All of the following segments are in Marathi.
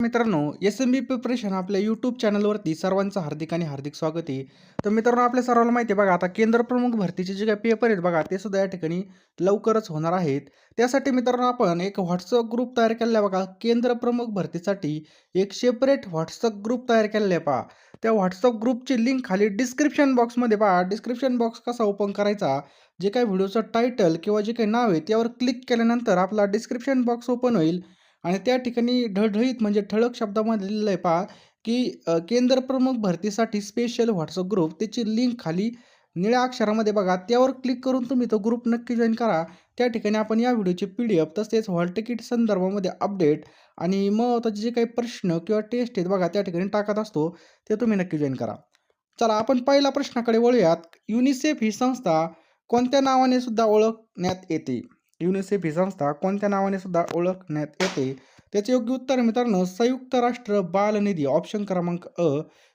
मित्रांनो एस एम बी प्रिपरेशन आपल्या यूट्यूब चॅनलवरती सर्वांचं हार्दिक आणि हार्दिक स्वागत आहे. तर मित्रांनो आपल्या सर्वांना माहिती आहे बघा आता केंद्र प्रमुख भरतीचे जे काही पेपर आहेत बघा ते सुद्धा या ठिकाणी लवकरच होणार आहेत. त्यासाठी मित्रांनो आपण एक व्हॉट्सअप ग्रुप तयार केलेला बघा केंद्र प्रमुख भरतीसाठी एक सेपरेट व्हॉट्सअप ग्रुप तयार केलेला आहे पहा. त्या व्हॉट्सअप ग्रुपची लिंक खाली डिस्क्रिप्शन बॉक्समध्ये पहा. डिस्क्रिप्शन बॉक्स कसा ओपन करायचा जे काही व्हिडिओचं टायटल किंवा जे काही नाव आहे त्यावर क्लिक केल्यानंतर आपला डिस्क्रिप्शन बॉक्स ओपन होईल. आणि त्या ठिकाणी ढळढळीत म्हणजे ठळक शब्दामध्ये लिहिलं आहे पहा की केंद्रप्रमुख केंद्र प्रमुख भरतीसाठी स्पेशल व्हॉट्सअप ग्रुप त्याची लिंक खाली निळ्या अक्षरामध्ये बघा त्यावर क्लिक करून तुम्ही तो ग्रुप नक्की जॉईन करा. त्या ठिकाणी आपण या व्हिडिओचे पी डी एफ तसेच हॉल तिकीट संदर्भामध्ये अपडेट आणि महत्त्वाचे जे काही प्रश्न किंवा टेस्ट आहेत बघा त्या ठिकाणी टाकत असतो ते तुम्ही नक्की जॉईन करा. चला आपण पहिल्या प्रश्नाकडे वळूयात. युनिसेफ ही संस्था कोणत्या नावाने सुद्धा ओळखण्यात येते? युनिसेफ ही संस्था कोणत्या नावाने सुद्धा ओळखण्यात येते? त्याचे योग्य उत्तर मित्रांनो संयुक्त राष्ट्र बाल निधी. ऑप्शन क्रमांक अ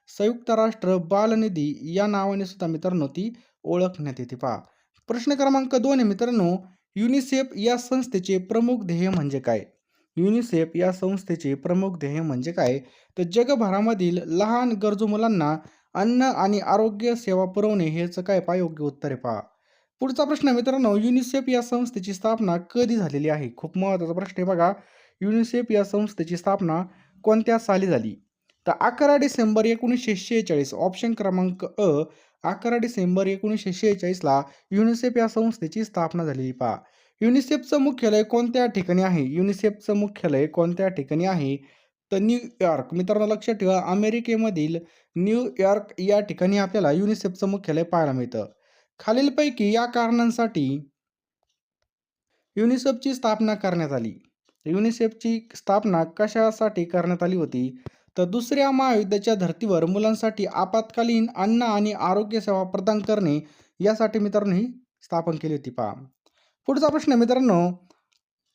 संयुक्त राष्ट्र बाल निधी या नावाने सुद्धा मित्रांनो ती ओळखण्यात येते. पहा प्रश्न क्रमांक दोन आहे मित्रांनो युनिसेफ या संस्थेचे प्रमुख ध्येय म्हणजे काय? युनिसेफ या संस्थेचे प्रमुख ध्येय म्हणजे काय? तर जगभरामधील लहान गरजू मुलांना अन्न आणि आरोग्य सेवा पुरवणे हेच काय? पहा योग्य उत्तर आहे. पहा पुढचा प्रश्न आहे मित्रांनो युनिसेफ या संस्थेची स्थापना कधी झालेली आहे? खूप महत्त्वाचा प्रश्न आहे बघा. युनिसेफ या संस्थेची स्थापना कोणत्या साली झाली? तर अकरा डिसेंबर एकोणीसशे शेहेचाळीस ऑप्शन क्रमांक अ अकरा डिसेंबर एकोणीसशे शेहेचाळीसला युनिसेफ या संस्थेची स्थापना झालेली. पहा. युनिसेफचं मुख्यालय कोणत्या ठिकाणी आहे? युनिसेफचं मुख्यालय कोणत्या ठिकाणी आहे? तर न्यूयॉर्क मित्रांनो लक्षात ठेवा अमेरिकेमधील न्यूयॉर्क या ठिकाणी आपल्याला युनिसेफचं मुख्यालय पाहायला मिळतं. खालीलपैकी या कारणांसाठी युनिसेफची स्थापना करण्यात आली. युनिसेफची स्थापना कशासाठी करण्यात आली होती? तर दुसऱ्या महायुद्धाच्या धर्तीवर मुलांसाठी आपत्कालीन अन्न आणि आरोग्य सेवा प्रदान करणे यासाठी मित्रांनो ही स्थापन केली होती पहा. पुढचा प्रश्न आहे मित्रांनो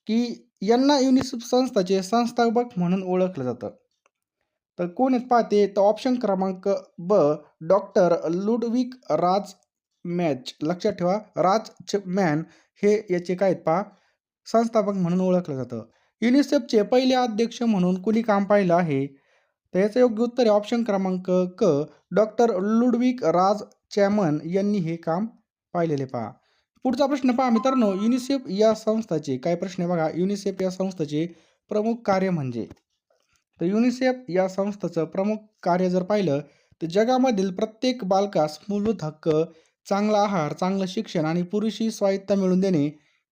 की यांना युनिसेफ संस्थाचे संस्थापक म्हणून ओळखलं जातं. तर कोण आहेत पाहते तर ऑप्शन क्रमांक ब डॉक्टर लुडविक राज मॅच. लक्षात ठेवा राज च- मॅन हे याचे काय आहेत पहा? संस्थापक म्हणून ओळखलं जातं. युनिसेफचे पहिले अध्यक्ष म्हणून कुणी काम पाहिलं आहे? तर याचं योग्य उत्तर आहे ऑप्शन क्रमांक क. डॉक्टर लुडविक राज चॅमन यांनी हे काम पाहिलेले पहा. पुढचा प्रश्न पहा मित्रांनो. युनिसेफ या संस्थेचे काय प्रश्न आहे बघा? युनिसेफ या संस्थेचे प्रमुख कार्य म्हणजे? तर युनिसेफ या संस्थेचं प्रमुख कार्य जर पाहिलं तर जगामधील प्रत्येक बालकास मूलभूत हक्क चांगला आहार चांगलं शिक्षण आणि पुरुषी स्वायत्ता मिळवून देणे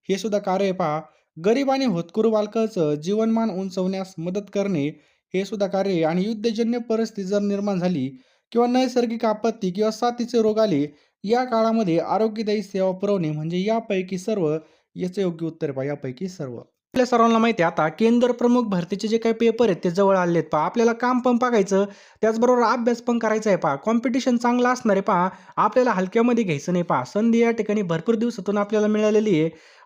हे सुद्धा कार्य पहा गरीब आणि होतकरू बालकाचं जीवनमान उंचवण्यास मदत करणे हे सुद्धा कार्य आणि युद्धजन्य परिस्थिती जर निर्माण झाली किंवा नैसर्गिक आपत्ती किंवा साथीचे रोग आले या काळामध्ये आरोग्यदायी सेवा पुरवणे म्हणजे यापैकी सर्व याचं योग्य उत्तर पहा यापैकी सर्व. आपल्या सर्वांना माहिती आहे आता केंद्र प्रमुख भरतीचे जे काही पेपर आहेत ते जवळ आले आहेत पहा. आपल्याला काम पण बघायचं त्याचबरोबर अभ्यास पण करायचा आहे पहा. कॉम्पिटिशन चांगलं असणार आहे पहा. आपल्याला हलक्यामध्ये घ्यायचं नाही पहा. संधी या ठिकाणी भरपूर दिवसातून आपल्याला मिळालेली आहे.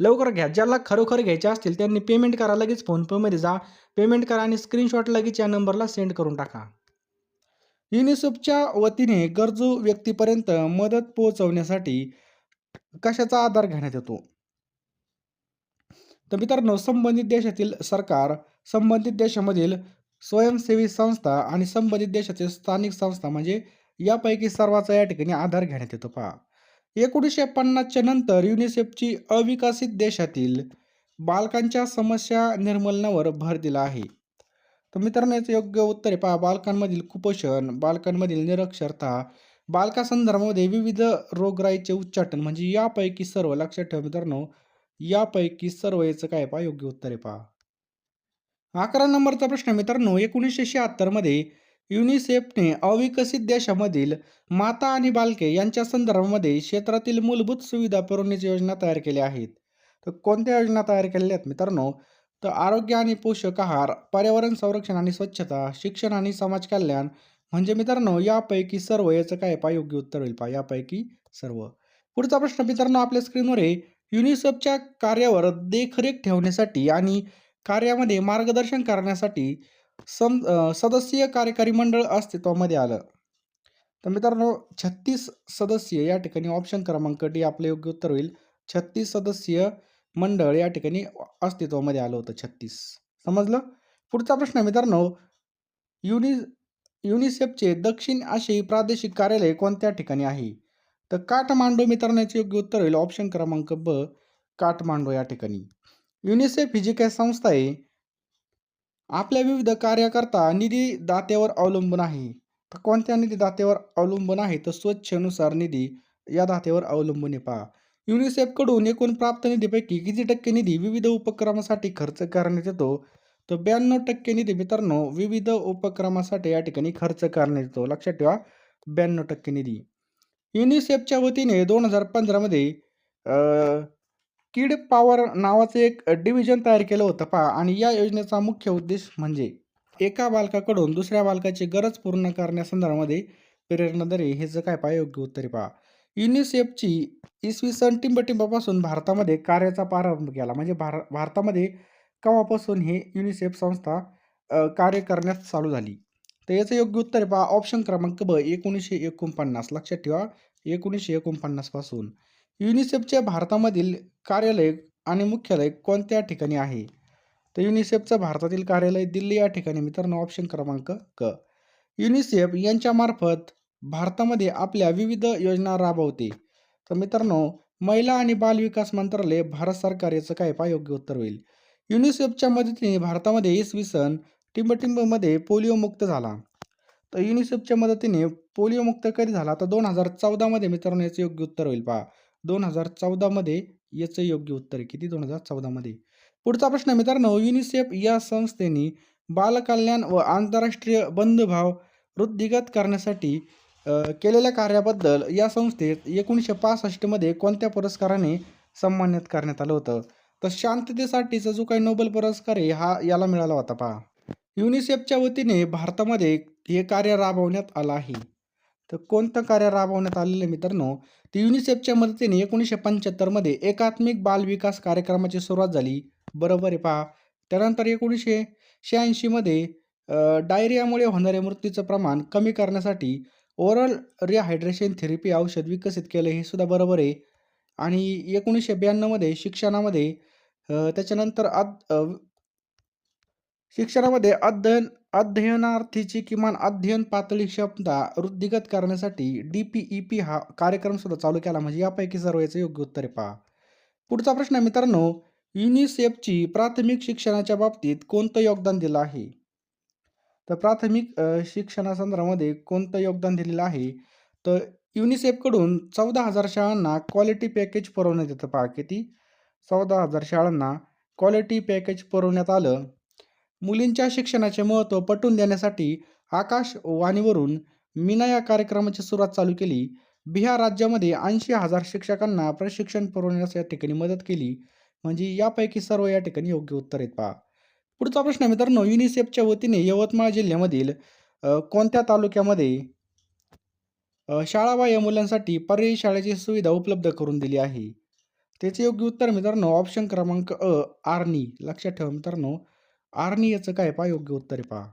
लवकर घ्या. ज्याला खरोखर घ्यायचे असतील त्यांनी पेमेंट करा लगेच फोनपेमध्ये जा. पेमेंट करा आणि स्क्रीनशॉट लगेच या नंबरला सेंड करून टाका. युनिसेफच्या वतीने गरजू व्यक्तीपर्यंत मदत पोहोचवण्यासाठी कशाचा आधार घेण्यात येतो? तर मित्रांनो संबंधित देशातील सरकार संबंधित देशामधील स्वयंसेवी संस्था आणि संबंधित देशातील स्थानिक संस्था म्हणजे यापैकी सर्वाचा या ठिकाणी आधार घेण्यात येतो पहा. एकोणीसशे पन्नासच्या नंतर युनिसेफची अविकसित देशातील बालकांच्या समस्या निर्मूलनावर भर दिला आहे. तर मित्रांनो याचं योग्य उत्तर आहे. पहा बालकांमधील कुपोषण बालकांमधील निरक्षरता बालकासंदर्भामध्ये विविध रोगराईचे उच्चाटन म्हणजे यापैकी सर्व लक्षात ठेवा मित्रांनो यापैकी सर्व याचं काय पहा योग्य उत्तर आहे पहा. अकरा नंबरचा प्रश्न मित्रांनो एकोणीसशे शहात्तरमध्ये युनिसेफने अविकसित देशामधील माता आणि बालके यांच्या संदर्भामध्ये क्षेत्रातील मूलभूत सुविधा पुरवण्याची योजना तयार केल्या आहेत. तर कोणत्या योजना तयार केलेल्या आहेत मित्रांनो? तर आरोग्य आणि पोषक आहार पर्यावरण संरक्षण आणि स्वच्छता शिक्षण आणि समाज कल्याण म्हणजे मित्रांनो यापैकी सर्व याचं काय पा योग्य उत्तर होईल पा यापैकी सर्व. पुढचा प्रश्न मित्रांनो आपल्या स्क्रीनवर आहे. युनिसेफच्या कार्यावर देखरेख ठेवण्यासाठी आणि कार्यामध्ये मार्गदर्शन करण्यासाठी सम सदस्यीय कार्यकारी मंडळ अस्तित्वामध्ये आलं. तर मित्रांनो छत्तीस सदस्य या ठिकाणी ऑप्शन क्रमांक डी आपलं योग्य उत्तर होईल. छत्तीस सदस्यीय मंडळ या ठिकाणी अस्तित्वामध्ये आलं होतं छत्तीस. समजलं? पुढचा प्रश्न मित्रांनो युनि युनिसेफचे दक्षिण आशियाई प्रादेशिक कार्यालय कोणत्या ठिकाणी आहे? तर काठमांडू मित्रांनाचे योग्य उत्तर होईल. ऑप्शन क्रमांक ब काठमांडू या ठिकाणी. युनिसेफ ही जी काही संस्था आहे आपल्या विविध कार्याकरता निधी दात्यावर अवलंबून आहे. तर कोणत्या निधी दात्यावर अवलंबून आहे? तर स्वच्छेनुसार निधी या दात्यावर अवलंबून आहे पहा. युनिसेफकडून एकूण प्राप्त निधीपैकी किती टक्के निधी विविध उपक्रमासाठी खर्च करण्यात येतो? तर ब्याण्णव टक्के निधी मित्रांनो विविध उपक्रमासाठी या ठिकाणी खर्च करण्यात येतो. लक्षात ठेवा ब्याण्णव टक्के निधी. युनिसेफच्या वतीने दोन हजार पंधरामध्ये किड पॉवर नावाचं एक डिव्हिजन तयार केलं होतं पहा. आणि या योजनेचा मुख्य उद्देश म्हणजे एका बालकाकडून दुसऱ्या बालकाची गरज पूर्ण करण्यासंदर्भामध्ये प्रेरणादारी हे जर काय पहा योग्य उत्तरे पहा. युनिसेफची इसवी सन टिंबटिंबापासून भारतामध्ये कार्याचा प्रारंभ केला. म्हणजे भार भारतामध्ये केव्हापासून हे युनिसेफ संस्था कार्य करण्यास चालू झाली? तर याचं योग्य उत्तर पा पहा. ऑप्शन क्रमांक ब एकोणीसशे एकोणपन्नास. लक्षात ठेवा. एकोणीसशे एकोणपन्नासपासून युनिसेफच्या भारतामधील कार्यालय आणि मुख्यालय कोणत्या ठिकाणी आहे? तर युनिसेफचं भारतातील कार्यालय दिल्ली या ठिकाणी मित्रांनो ऑप्शन क्रमांक क. युनिसेफ यांच्यामार्फत भारतामध्ये आपल्या विविध योजना राबवते. तर मित्रांनो महिला आणि बाल विकास मंत्रालय भारत सरकार याचं काय पा योग्य उत्तर होईल. युनिसेफच्या मदतीने भारतामध्ये इसवी सन टिंबटिंबमध्ये पोलिओमुक्त झाला. तर युनिसेफच्या मदतीने पोलिओमुक्त कधी झाला? तर दोन हजार चौदामध्ये मित्रांनो याचं योग्य उत्तर होईल. पहा. दोन हजार चौदामध्ये याचं योग्य उत्तर आहे. किती? दोन हजार चौदामध्ये पुढचा प्रश्न मित्रांनो युनिसेफ या संस्थेने बालकल्याण व आंतरराष्ट्रीय बंधुभाव वृद्धिगत करण्यासाठी केलेल्या कार्याबद्दल या संस्थेत एकोणीसशे पासष्टमध्ये कोणत्या पुरस्काराने सन्मानित करण्यात आलं होतं? तर शांततेसाठीचा जो काही नोबेल पुरस्कार आहे हा याला मिळाला होता पहा. युनिसेफच्या वतीने भारतामध्ये हे कार्य राबवण्यात आलं आहे. तर कोणतं कार्य राबवण्यात आलेलं मित्रांनो? ते युनिसेफच्या मदतीने एकोणीसशे पंच्याहत्तरमध्ये एकात्मिक बाल विकास कार्यक्रमाची सुरुवात झाली. बरोबर आहे पहा. त्यानंतर एकोणीसशे शहाऐंशीमध्ये डायरियामुळे होणारे मृत्यूचं प्रमाण कमी करण्यासाठी ओरल रिहायड्रेशन थेरपी औषध विकसित केलं हे सुद्धा बरोबर आहे. आणि एकोणीसशे ब्याण्णवमध्ये शिक्षणामध्ये त्याच्यानंतर अद शिक्षणामध्ये अध्ययन अध्ययनार्थीची किमान अध्ययन पातळी क्षमता वृद्धिगत करण्यासाठी डी पी ई पी हा कार्यक्रम सुद्धा चालू केला. म्हणजे यापैकी सर्व याचं योग्य उत्तर आहे पहा. पुढचा प्रश्न आहे मित्रांनो युनिसेफची प्राथमिक शिक्षणाच्या बाबतीत कोणतं योगदान दिलं आहे? तर प्राथमिक शिक्षणासंदर्भामध्ये कोणतं योगदान दिलेलं आहे? तर युनिसेफकडून चौदा हजार शाळांना क्वालिटी पॅकेज पुरवण्यात येतं. पहा किती? चौदा हजार शाळांना क्वालिटी पॅकेज पुरवण्यात आलं. मुलींच्या शिक्षणाचे महत्त्व पटवून देण्यासाठी आकाशवाणीवरून मीना या कार्यक्रमाची सुरुवात चालू केली. बिहार राज्यामध्ये ऐंशी हजार शिक्षकांना प्रशिक्षण पुरवण्यास या ठिकाणी मदत केली. म्हणजे यापैकी सर्व या ठिकाणी योग्य उत्तर आहेत पहा. पुढचा प्रश्न मित्रांनो युनिसेफच्या वतीने यवतमाळ जिल्ह्यामधील कोणत्या तालुक्यामध्ये शाळा या मुलांसाठी पर्यायी शाळेची सुविधा उपलब्ध करून दिली आहे? त्याचे योग्य उत्तर मित्रांनो ऑप्शन क्रमांक अ आर्नी लक्षात ठेवा मित्रांनो. आर्नी काय पहा योग्य उत्तर आहे पहा.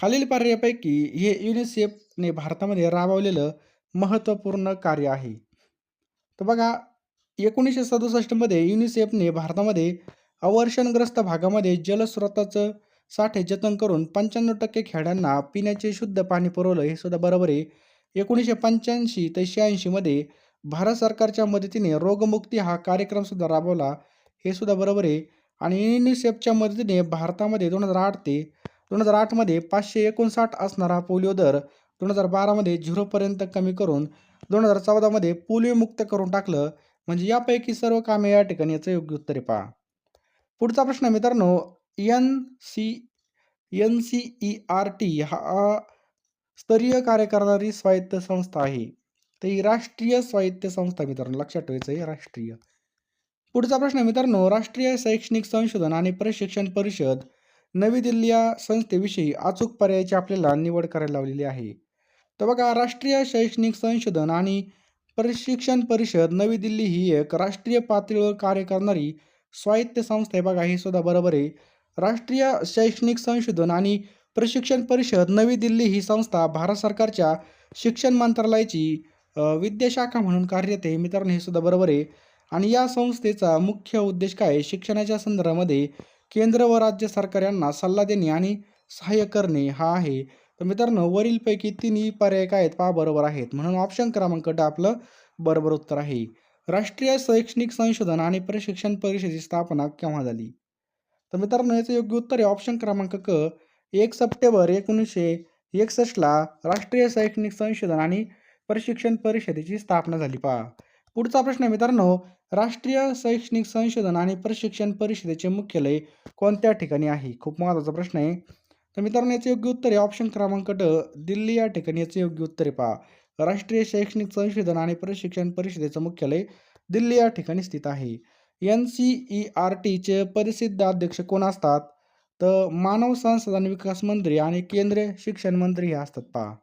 खालील पर्यायापैकी हे युनिसेफने भारतामध्ये राबवलेलं महत्त्वपूर्ण कार्य आहे. तर बघा एकोणीसशे सदुसष्टमध्ये युनिसेफने भारतामध्ये अवर्षणग्रस्त भागामध्ये जलस्रोताचं साठे जतन करून पंच्याण्णव टक्के खेड्यांना पिण्याचे शुद्ध पाणी पुरवलं. हे सुद्धा बरोबर आहे. एकोणीसशे पंच्याऐंशी ते शहाऐंशीमध्ये भारत सरकारच्या मदतीने रोगमुक्ती हा कार्यक्रमसुद्धा राबवला. हे सुद्धा बरोबर आहे. आणि युनिसेफच्या मदतीने भारतामध्ये दोन हजार आठ ते दोन हजार आठमध्ये पाचशे एकोणसाठ असणारा पोलिओ दर दोन हजार बारामध्ये झिरोपर्यंत कमी करून दोन हजार चौदामध्ये पोलिओ मुक्त करून टाकलं. म्हणजे यापैकी सर्व कामे या ठिकाणी याचं योग्य उत्तर पहा. पुढचा प्रश्न मित्रांनो N C N C E R T हा स्तरीय कार्य करणारी स्वायत्त संस्था आहे. तर ही राष्ट्रीय स्वायत्त संस्था मित्रांनो लक्षात ठेवायचं आहे राष्ट्रीय. पुढचा प्रश्न मित्रांनो राष्ट्रीय शैक्षणिक संशोधन आणि प्रशिक्षण परिषद नवी दिल्ली या संस्थेविषयी अचूक पर्यायाची आपल्याला निवड करायला लावलेली आहे. तर बघा राष्ट्रीय शैक्षणिक संशोधन आणि प्रशिक्षण परिषद नवी दिल्ली ही एक राष्ट्रीय पातळीवर कार्य करणारी स्वायत्त संस्था आहे. बघा हे सुद्धा बरोबर आहे. राष्ट्रीय शैक्षणिक संशोधन आणि प्रशिक्षण परिषद नवी दिल्ली ही संस्था भारत सरकारच्या शिक्षण मंत्रालयाची विद्याशाखा म्हणून कार्यरत आहे. मित्रांनो हे सुद्धा बरोबर आहे. आणि या संस्थेचा मुख्य उद्देश काय? आहे? शिक्षणाच्या संदर्भामध्ये केंद्र व राज्य सरकार यांना सल्ला देणे आणि सहाय्य करणे हा आहे. तर मित्रांनो वरीलपैकी तिन्ही पर्याय काय आहेत? पहा बरोबर आहेत. म्हणून ऑप्शन क्रमांक ड आपलं बरोबर उत्तर आहे. राष्ट्रीय शैक्षणिक संशोधन आणि प्रशिक्षण परिषदेची स्थापना केव्हा झाली? तर मित्रांनो याचं योग्य उत्तर आहे ऑप्शन क्रमांक क. एक सप्टेंबर एकोणीसशे एकसष्टला राष्ट्रीय शैक्षणिक संशोधन आणि प्रशिक्षण परिषदेची स्थापना झाली. पहा. पुढचा प्रश्न आहे मित्रांनो राष्ट्रीय शैक्षणिक संशोधन आणि प्रशिक्षण परिषदेचे मुख्यालय कोणत्या ठिकाणी आहे? खूप महत्त्वाचा प्रश्न आहे. तर मित्रांनो याचं योग्य उत्तर आहे ऑप्शन क्रमांक ड. दिल्ली या ठिकाणी याचं योग्य उत्तर आहे पहा. राष्ट्रीय शैक्षणिक संशोधन आणि प्रशिक्षण परिषदेचं मुख्यालय दिल्ली या ठिकाणी स्थित आहे. एन सी ई आर टीचे परिसिद्ध अध्यक्ष कोण असतात? तर मानव संसाधन विकास मंत्री आणि केंद्रीय शिक्षण मंत्री हे असतात पहा.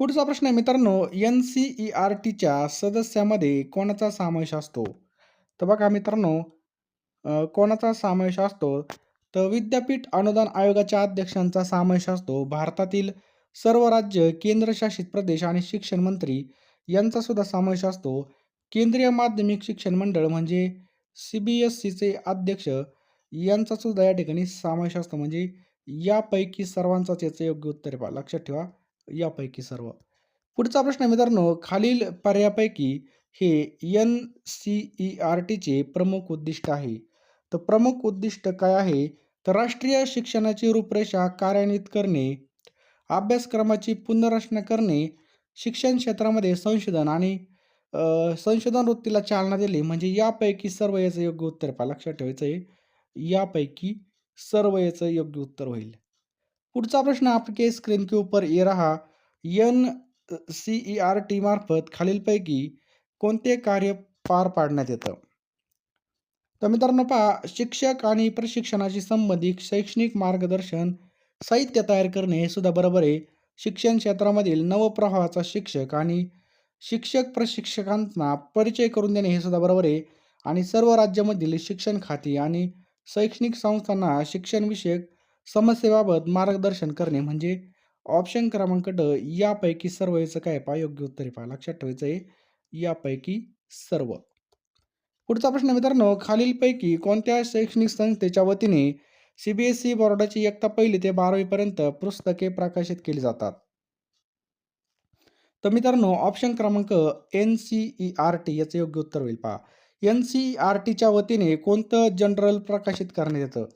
पुढचा प्रश्न आहे मित्रांनो एन सी ई आर टीच्या सदस्यामध्ये कोणाचा समावेश असतो? तर बघा मित्रांनो कोणाचा समावेश असतो? तर विद्यापीठ अनुदान आयोगाच्या अध्यक्षांचा समावेश असतो. भारतातील सर्व राज्य केंद्रशासित प्रदेश आणि शिक्षण मंत्री यांचा सुद्धा समावेश असतो. केंद्रीय माध्यमिक शिक्षण मंडळ म्हणजे सी बी एस सीचे अध्यक्ष यांचा सुद्धा या ठिकाणी समावेश असतो. म्हणजे यापैकी सर्वांचाच याचं योग्य उत्तर आहे लक्षात ठेवा. यापैकी सर्व. पुढचा प्रश्न मित्रांनो खालील पर्यापैकी हे एन सी ई आर टीचे प्रमुख उद्दिष्ट आहे. तर प्रमुख उद्दिष्ट काय आहे? तर राष्ट्रीय शिक्षणाची रूपरेषा कार्यान्वित करणे अभ्यासक्रमाची पुनर्रचना करणे शिक्षण क्षेत्रामध्ये संशोधन आणि संशोधन वृत्तीला चालना दिली म्हणजे यापैकी सर्व याचं योग्य उत्तर पहा. लक्षात ठेवायचं आहे. यापैकी सर्व याचं योग्य उत्तर होईल. पुढचा प्रश्न आपके स्क्रीन के ऊपर ये रहा N C E R T मार्फत खालीलपैकी कोणते कार्य पार पाडण्यात येतं? तर मित्रांनो पहा शिक्षक आणि प्रशिक्षणाशी संबंधित शैक्षणिक मार्गदर्शन साहित्य तयार करणे हे सुद्धा बरोबर आहे. शिक्षण क्षेत्रामधील नवप्रवाहाचा शिक्षक आणि शिक्षक प्रशिक्षकांना परिचय करून देणे हे सुद्धा बरोबर आहे. आणि सर्व राज्यामधील शिक्षण खाती आणि शैक्षणिक संस्थांना शिक्षणविषयक समस्येबाबत मार्गदर्शन करणे म्हणजे ऑप्शन क्रमांक ड यापैकी सर्व याचं काय पहा? योग्य उत्तर पहा. लक्षात ठेवायचं आहे. यापैकी सर्व. पुढचा प्रश्न मित्रांनो खालीलपैकी कोणत्या शैक्षणिक संस्थेच्या वतीने सी बी एस ई बोर्डाची इयत्ता पहिली ते बारावीपर्यंत पुस्तके प्रकाशित केली जातात? तर मित्रांनो ऑप्शन क्रमांक N C E R T याचं योग्य उत्तर होईल पहा. एन सी ई आर टीच्या वतीने कोणतं जनरल प्रकाशित करण्यात येतं?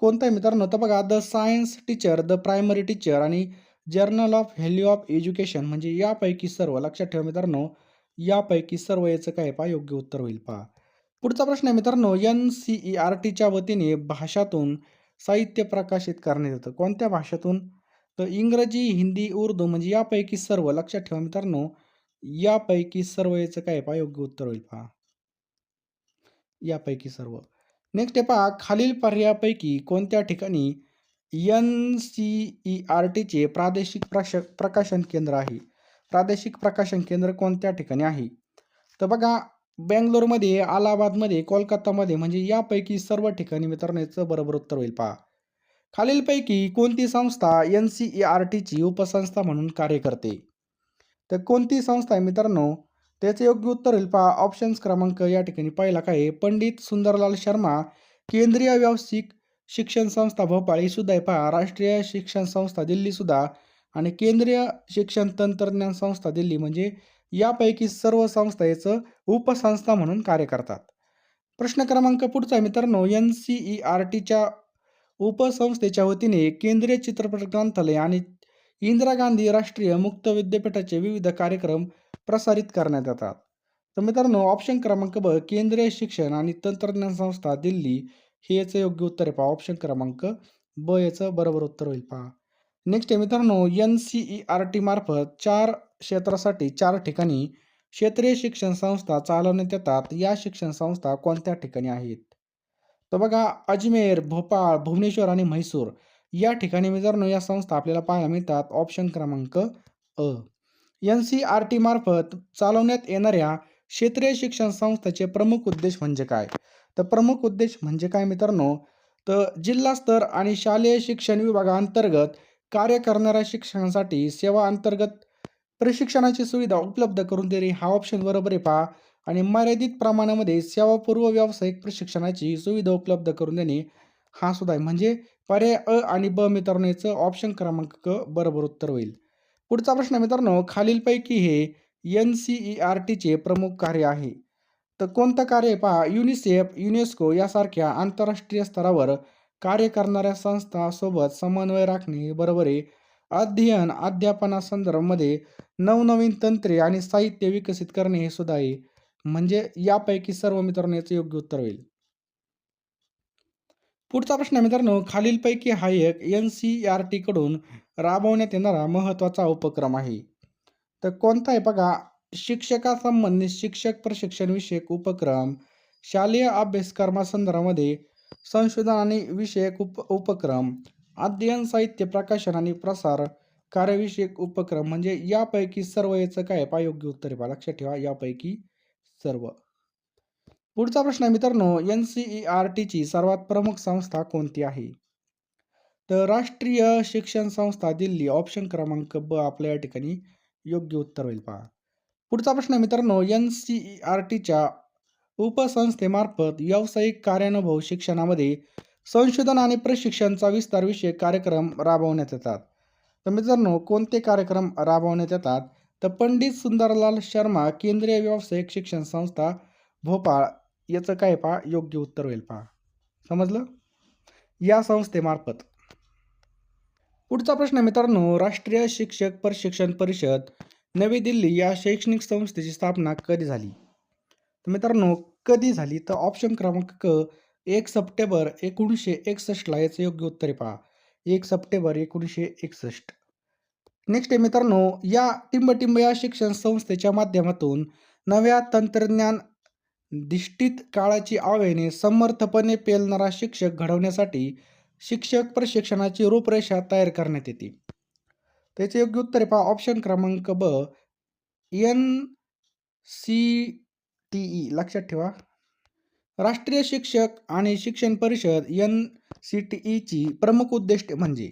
कोणतं आहे मित्रांनो तर बघा. The science teacher the primary teacher आणि journal of value of education म्हणजे यापैकी सर्व लक्षात ठेवा मित्रांनो यापैकी सर्व याचं काय पहा? योग्य उत्तर होईल पहा. पुढचा प्रश्न आहे मित्रांनो एन सी ई आर टीच्या वतीने भाषातून साहित्य प्रकाशित करण्यात येतं. कोणत्या भाषेतून? तर इंग्रजी हिंदी उर्दू म्हणजे यापैकी सर्व लक्षात ठेवा मित्रांनो यापैकी सर्व याचं काय आहे पहा? योग्य उत्तर होईल पहा. यापैकी सर्व. नेक्स्ट आहे पहा खालील पर्यायापैकी कोणत्या ठिकाणी एन सी ई आर टीचे प्रादेशिक प्रश प्रकाशन केंद्र आहे? प्रादेशिक प्रकाशन केंद्र कोणत्या ठिकाणी आहे? तर बघा बेंगलोरमध्ये अलाहाबादमध्ये कोलकातामध्ये म्हणजे यापैकी सर्व ठिकाणी मित्रांनो याचं बरोबर उत्तर होईल पहा. खालीलपैकी कोणती संस्था एन सी ई आर टीची उपसंस्था म्हणून कार्य करते? तर कोणती संस्था आहे मित्रांनो? त्याचे योग्य उत्तर होईल. पहा ऑप्शन्स क्रमांक या ठिकाणी पाहिला काय पंडित सुंदरलाल शर्मा केंद्रीय व्यावसायिक शिक्षण संस्था भोपाळ ही सुद्धा आहे. पहा राष्ट्रीय शिक्षण संस्था दिल्ली सुद्धा आणि केंद्रीय शिक्षण तंत्रज्ञान संस्था दिल्ली म्हणजे यापैकी सर्व संस्था याचं उपसंस्था म्हणून कार्य करतात. प्रश्न क्रमांक पुढचा आहे मित्रांनो एन सी ई आर टीच्या उपसंस्थेच्या वतीने केंद्रीय चित्रपट ग्रंथालय आणि इंदिरा गांधी राष्ट्रीय मुक्त विद्यापीठाचे विविध कार्यक्रम प्रसारित करण्यात येतात. तर मित्रांनो ऑप्शन क्रमांक ब केंद्रीय शिक्षण आणि तंत्रज्ञान संस्था दिल्ली हे याचं योग्य उत्तर आहे पहा. ऑप्शन क्रमांक ब याचं बरोबर उत्तर होईल पहा. नेक्स्ट आहे मित्रांनो N C E R T मार्फत चार क्षेत्रासाठी चार ठिकाणी क्षेत्रीय शिक्षण संस्था चालवण्यात येतात. या शिक्षण संस्था कोणत्या ठिकाणी आहेत? तर बघा अजमेर भोपाळ भुवनेश्वर आणि म्हैसूर. या ठिकाणी मित्रांनो या संस्था आपल्याला पाहायला मिळतात ऑप्शन क्रमांक अ. एन सी आर टी मार्फत चालवण्यात येणाऱ्या क्षेत्रीय शिक्षण संस्थेचे प्रमुख उद्देश म्हणजे काय? तर प्रमुख उद्देश म्हणजे काय मित्रांनो? तर जिल्हास्तर आणि शालेय शिक्षण विभागाअंतर्गत कार्य करणाऱ्या शिक्षणासाठी सेवा अंतर्गत प्रशिक्षणाची सुविधा उपलब्ध करून देणे हा ऑप्शन बरोबर आहे पहा. आणि मर्यादित प्रमाणामध्ये सेवापूर्व व्यावसायिक प्रशिक्षणाची सुविधा उपलब्ध करून देणे हा सुद्धा आहे. म्हणजे पर्याय अ आणि ब मित्रांनो याचं ऑप्शन क्रमांक क बरोबर उत्तर होईल. पुढचा प्रश्न मित्रांनो खालीलपैकी हे एन सी ई आर टीचे प्रमुख कार्य आहे. तर कोणतं कार्य पहा युनिसेफ युनेस्को यासारख्या आंतरराष्ट्रीय स्तरावर कार्य करणाऱ्या संस्थासोबत समन्वय राखणे बरोबर आहे. अध्ययन अध्यापनासंदर्भामध्ये नवनवीन तंत्रे आणि साहित्य विकसित करणे हे सुद्धा आहे. म्हणजे यापैकी सर्व मित्रांनो याचं योग्य उत्तर होईल. पुढचा प्रश्न आहे मित्रांनो खालीलपैकी हा एक एन सी आर टीकडून राबवण्यात येणारा महत्त्वाचा उपक्रम आहे. तर कोणता आहे बघा शिक्षकासंबंधित शिक्षक प्रशिक्षण विषयक उपक्रम शालेय अभ्यासक्रमासंदर्भामध्ये संशोधन आणि विषयक उप उपक्रम अध्ययन साहित्य प्रकाशन आणि प्रसार कार्यविषयक उपक्रम म्हणजे यापैकी सर्व याचं काय पा योग्य उत्तर आहे पहा लक्षात ठेवा यापैकी सर्व. पुढचा प्रश्न आहे मित्रांनो एन सी ई आर टीची सर्वात प्रमुख संस्था कोणती आहे? तर राष्ट्रीय शिक्षण संस्था दिल्ली ऑप्शन क्रमांक ब आपल्या या ठिकाणी योग्य उत्तर होईल पहा. पुढचा प्रश्न आहे मित्रांनो एन सी ई आर टीच्या उपसंस्थेमार्फत व्यावसायिक कार्यानुभव शिक्षणामध्ये संशोधन आणि प्रशिक्षणचा विस्तार विषयक कार्यक्रम राबवण्यात येतात. तर मित्रांनो कोणते कार्यक्रम राबवण्यात येतात? तर पंडित सुंदरलाल शर्मा केंद्रीय व्यावसायिक शिक्षण संस्था भोपाळ. याचं काय पहा योग्य उत्तर होईल पहा. समजलं? या संस्थेमार्फत. पुढचा प्रश्न मित्रांनो राष्ट्रीय शिक्षक प्रशिक्षण परिषद नवी दिल्ली या शैक्षणिक संस्थेची स्थापना कधी झाली? तर मित्रांनो कधी झाली? तर ऑप्शन क्रमांक क एक सप्टेंबर एकोणीसशे एकसष्टला याचं योग्य उत्तर आहे पहा. एक सप्टेंबर एकोणीसशे एकसष्ट. नेक्स्ट आहे मित्रांनो या टिंबटिंब या शिक्षण संस्थेच्या माध्यमातून नव्या तंत्रज्ञान दिष्टीत काळाची आवेने समर्थपणे पेलणारा शिक्षक घडवण्यासाठी शिक्षक प्रशिक्षणाची रूपरेषा तयार करण्यात येते. त्याचे योग्य उत्तर पहा. ऑप्शन क्रमांक ब. एन सी टी ई लक्षात ठेवा. राष्ट्रीय शिक्षक आणि शिक्षण परिषद एन सी टी ईची प्रमुख उद्दिष्टे म्हणजे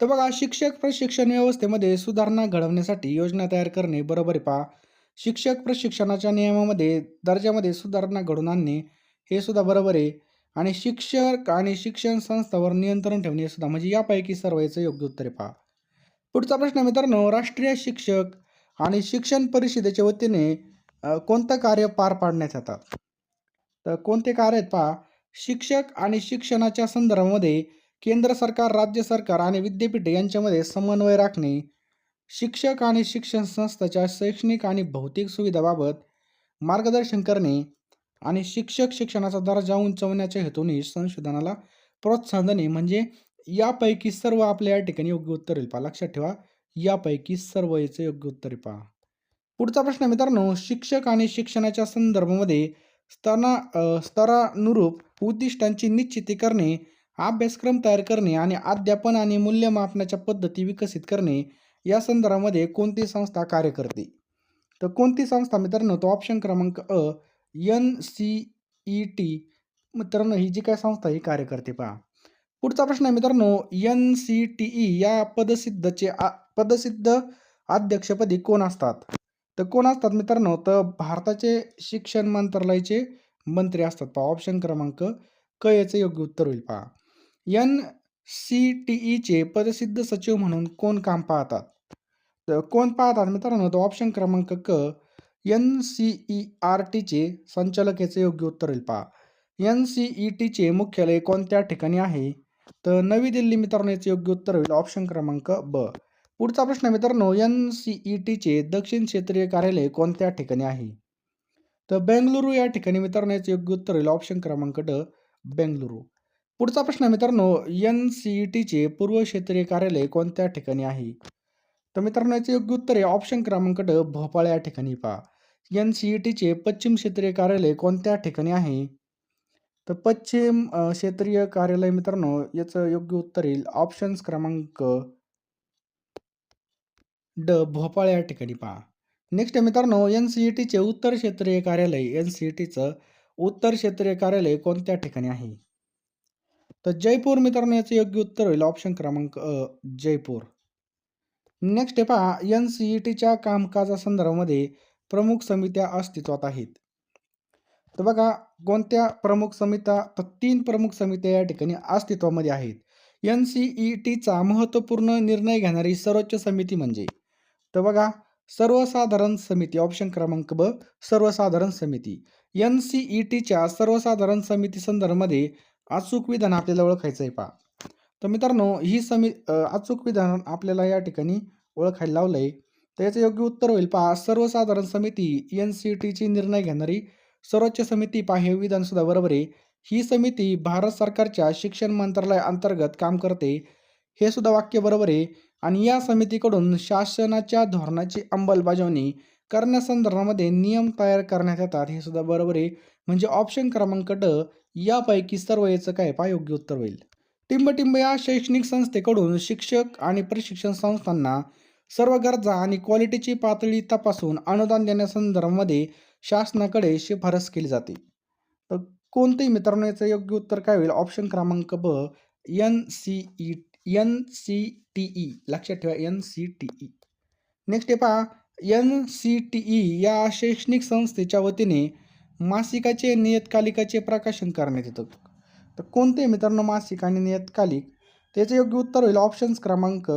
तर बघा शिक्षक प्रशिक्षण व्यवस्थेमध्ये सुधारणा घडवण्यासाठी योजना तयार करणे. बरोबर पहा. शिक्षक प्रशिक्षणाच्या नियमामध्ये दर्जामध्ये सुधारणा घडवून आणणे हे सुद्धा बरोबर आहे. आणि शिक्षक आणि शिक्षण संस्थावर नियंत्रण ठेवणे हे सुद्धा म्हणजे यापैकी सर्व याचं योग्य उत्तर आहे पहा. पुढचा प्रश्न मित्रांनो राष्ट्रीय शिक्षक आणि शिक्षण परिषदेच्या वतीने कोणतं कार्य पार पाडण्यात येतात? तर कोणते कार्य आहेत पहा? शिक्षक आणि शिक्षणाच्या संदर्भामध्ये केंद्र सरकार राज्य सरकार आणि विद्यापीठे यांच्यामध्ये समन्वय राखणे शिक्षक आणि शिक्षण संस्थेच्या शैक्षणिक आणि भौतिक सुविधाबाबत मार्गदर्शन करणे आणि शिक्षक शिक्षणाचा दर्जा उंचवण्याच्या हेतूने संशोधनाला प्रोत्साहन देणे म्हणजे यापैकी सर्व आपल्या या ठिकाणी योग्य उत्तर येईल पहा लक्षात ठेवा यापैकी सर्व याचं योग्य उत्तर पहा पुढचा प्रश्न मित्रांनो शिक्षक आणि शिक्षणाच्या संदर्भामध्ये स्तरा स्तरानुरूप उद्दिष्टांची निश्चिती करणे अभ्यासक्रम तयार करणे आणि अध्यापन आणि मूल्यमापनाच्या पद्धती विकसित करणे या संदर्भामध्ये कोणती संस्था कार्य करते? तर कोणती संस्था मित्रांनो तो ऑप्शन क्रमांक अ एन सी ई टी मित्रांनो ही जी काय संस्था ही कार्य करते पहा. पुढचा प्रश्न आहे मित्रांनो एन सी टी ई या पदसिद्धचे आ- पदसिद्ध अध्यक्षपदी कोण असतात? तर कोण असतात मित्रांनो? तर भारताचे शिक्षण मंत्रालयाचे मंत्री असतात पहा. ऑप्शन क्रमांक क याचं योग्य उत्तर होईल पहा. एन सी टी ईचे पदसिद्ध सचिव म्हणून कोण काम पाहतात? तर कोण पाहतात मित्रांनो? तो ऑप्शन क्रमांक क एन सी ई आर टीचे संचालक याचे योग्य उत्तर येईल पहा. एन सी ई टीचे मुख्यालय कोणत्या ठिकाणी आहे? तर नवी दिल्ली मित्रांनो याचे योग्य उत्तर होईल ऑप्शन क्रमांक ब. पुढचा प्रश्न मित्रांनो एन सी ई टीचे दक्षिण क्षेत्रीय कार्यालय कोणत्या ठिकाणी आहे? तर बेंगलुरू या ठिकाणी मित्रांनो याचे योग्य उत्तर होईल ऑप्शन क्रमांक ड बेंगलुरू. पुढचा प्रश्न आहे मित्रांनो एन सी ई टीचे पूर्व क्षेत्रीय कार्यालय कोणत्या ठिकाणी आहे? तर मित्रांनो याचे योग्य उत्तर आहे ऑप्शन क्रमांक ड भोपाळ. या ठिकाणी पहा. एन सी ई टीचे पश्चिम क्षेत्रीय कार्यालय कोणत्या ठिकाणी आहे? तर पश्चिम क्षेत्रीय कार्यालय मित्रांनो याचं योग्य उत्तर येईल ऑप्शन्स क्रमांक ड भोपाळ. या ठिकाणी पहा. नेक्स्ट आहे मित्रांनो एन सी ई टीचे उत्तर क्षेत्रीय कार्यालय एन सी ई टीचं उत्तर क्षेत्रीय कार्यालय कोणत्या ठिकाणी आहे? तर जयपूर मित्रांनो याचं योग्य उत्तर होईल. ऑप्शन क्रमांक अ जयपूर. नेक्स्ट आहे पहा. एन सी ई टीच्या कामकाजासंदर्भामध्ये प्रमुख समित्या अस्तित्वात आहेत. तर बघा कोणत्या प्रमुख समित्या? तर तीन प्रमुख समित्या या ठिकाणी अस्तित्वामध्ये आहेत. एन सी ई टीचा महत्त्वपूर्ण निर्णय घेणारी सर्वोच्च समिती म्हणजे? तर बघा सर्वसाधारण समिती. ऑप्शन क्रमांक ब सर्वसाधारण समिती. एन सी ई टीच्या सर्वसाधारण समिती संदर्भामध्ये अचूक विधान आपल्याला ओळखायचं आहे पहा. तर मित्रांनो ही समी अचूक विधान आपल्याला या ठिकाणी ओळखायला लावलं आहे तर याचं योग्य उत्तर होईल पहा. सर्वसाधारण समिती एन सी टीची निर्णय घेणारी सर्वोच्च समिती पहा. हे विधानसुद्धा बरोबर आहे. ही समिती भारत सरकारच्या शिक्षण मंत्रालयाअंतर्गत काम करते. हे सुद्धा वाक्य बरोबर आहे. आणि या समितीकडून शासनाच्या धोरणाची अंमलबजावणी करण्यासंदर्भामध्ये नियम तयार करण्यात येतात. हे सुद्धा बरोबर आहे. म्हणजे ऑप्शन क्रमांक ड यापैकी सर्व याचं काय? पहा योग्य उत्तर होईल. टिंबटिंब या शैक्षणिक संस्थेकडून शिक्षक आणि प्रशिक्षण संस्थांना सर्व गरजा आणि क्वालिटीची पातळी तपासून अनुदान देण्यासंदर्भामध्ये शासनाकडे शिफारस केली जाते. तर कोणतेही मित्रांनो याचं योग्य उत्तर काय होईल? ऑप्शन क्रमांक ब N C E N C T E. लक्षात ठेवा N C T E. Next आहे पहा. एन सी टी ई या शैक्षणिक संस्थेच्या वतीने मासिकाचे नियतकालिकाचे प्रकाशन करण्यात येतं. तर कोणते मित्रांनो मासिक आणि नियतकालिक? त्याचं योग्य उत्तर होईल ऑप्शन्स क्रमांक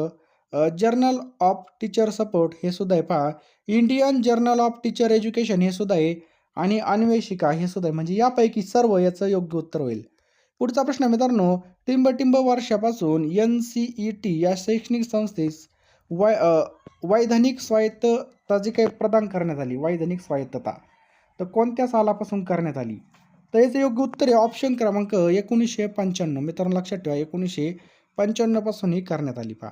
जर्नल ऑफ टीचर सपोर्ट हे सुद्धा आहे. पहा Indian journal of teacher education हे सुद्धा आहे आणि अन्वेषिका हे सुद्धा आहे. म्हणजे यापैकी सर्व याचं योग्य उत्तर होईल. पुढचा प्रश्न मित्रांनो मित्रांनो टिंबटिंब वर्षापासून एन सी ई टी या शैक्षणिक संस्थेस वै वैधानिक स्वायत्तता जी काही प्रदान करण्यात आली वैधानिक स्वायत्तता. तर कोणत्या सालापासून करण्यात आली? तर याचं योग्य उत्तर आहे ऑप्शन क्रमांक एकोणीसशे पंच्याण्णव. मित्रांनो लक्षात ठेवा एकोणीसशे पंच्याण्णवपासून ही करण्यात आली पहा.